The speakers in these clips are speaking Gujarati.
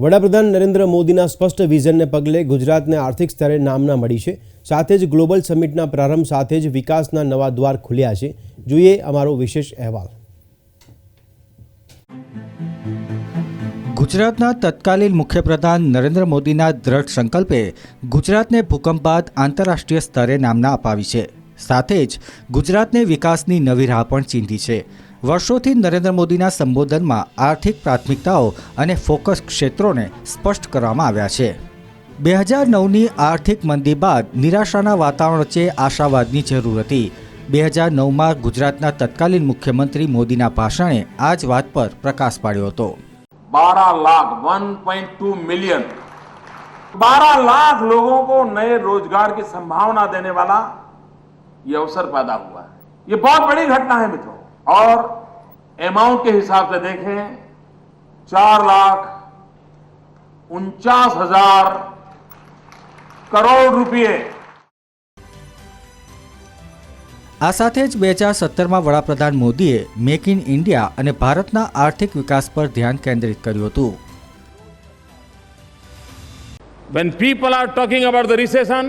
વડાપ્રધાન નરેન્દ્ર મોદીના સ્પષ્ટ વિઝનને પગલે ગુજરાતને આર્થિક સ્તરે નામના મળી છે. સાથે જ ગ્લોબલ સમિટના પ્રારંભ સાથે જ વિકાસના નવા દ્વાર ખુલ્યા છે. જોઈએ અમારો વિશેષ અહેવાલ. ગુજરાતના તત્કાલીન મુખ્યપ્રધાન નરેન્દ્ર મોદીના દ્રઢ સંકલ્પે ગુજરાતને ભૂકંપ બાદ આંતરરાષ્ટ્રીય સ્તરે નામના અપાવી છે. સાથે જ ગુજરાતને વિકાસની નવી રાહ પણ ચીંધી છે. વર્ષોથી નરેન્દ્ર મોદીના સંબોધનમાં આર્થિક પ્રાથમિકતાઓ અને ફોકસ ક્ષેત્રોને સ્પષ્ટ કરવામાં આવ્યા છે બે હજાર નવની આર્થિક મંદી બાદ નિરાશાના વાતાવરણ વચ્ચે આશાવાદની જરૂર હતી બે હજાર નવમાં ગુજરાતના તત્કાલીન મુખ્યમંત્રી મોદીના ભાષણે આ જ વાત પર પ્રકાશ પાડ્યો હતો 12 लाख 1.2 मिलियन 12 लाख लोगों को नए रोजगार की संभावना देने वाला ये अवसर पैदा हुआ है ये बहुत बड़ी घटना है मित्रों और अमाउंट के हिसाब से देखें चार लाख उनचास हजार करोड़ रुपए આ સાથે જ બે હજાર સત્તરમાં વડાપ્રધાન મોદીએ મેક ઇન ઇન્ડિયા અને ભારતના આર્થિક વિકાસ પર ધ્યાન કેન્દ્રિત કર્યું હતું When people are talking about the recession,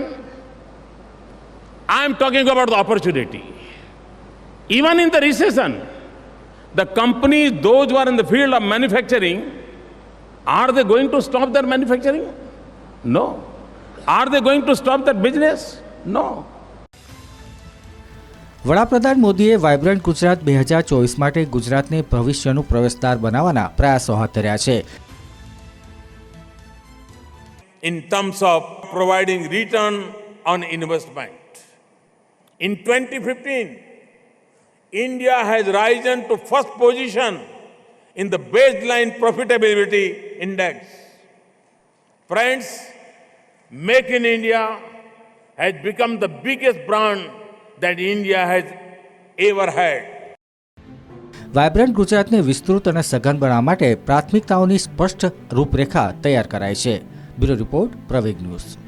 I am talking about the opportunity. Even in the recession, the companies, those who are in the field of manufacturing, are they going to stop their manufacturing? No. Are they going to stop their business? No. વડાપ્રધાન મોદીએ વાયબ્રન્ટ ગુજરાત બે હજાર ચોવીસ માટે ગુજરાતને ભવિષ્યનું પ્રવેશદ્વાર બનાવવાના પ્રયાસો હાથ ધર્યા છે in terms of providing return on investment in twenty 2015, India has risen to first position in the baseline profitability index. Friends, Make in India has become the biggest brand that India has ever had. Vibrant ગુજરાતને વિસ્તૃત અને સઘન બનાવવા માટે પ્રાથમિકતાઓની સ્પષ્ટ રૂપરેખા તૈયાર કરાઈ છે બ્યુરો રિપોર્ટ પ્રવેગ ન્યૂઝ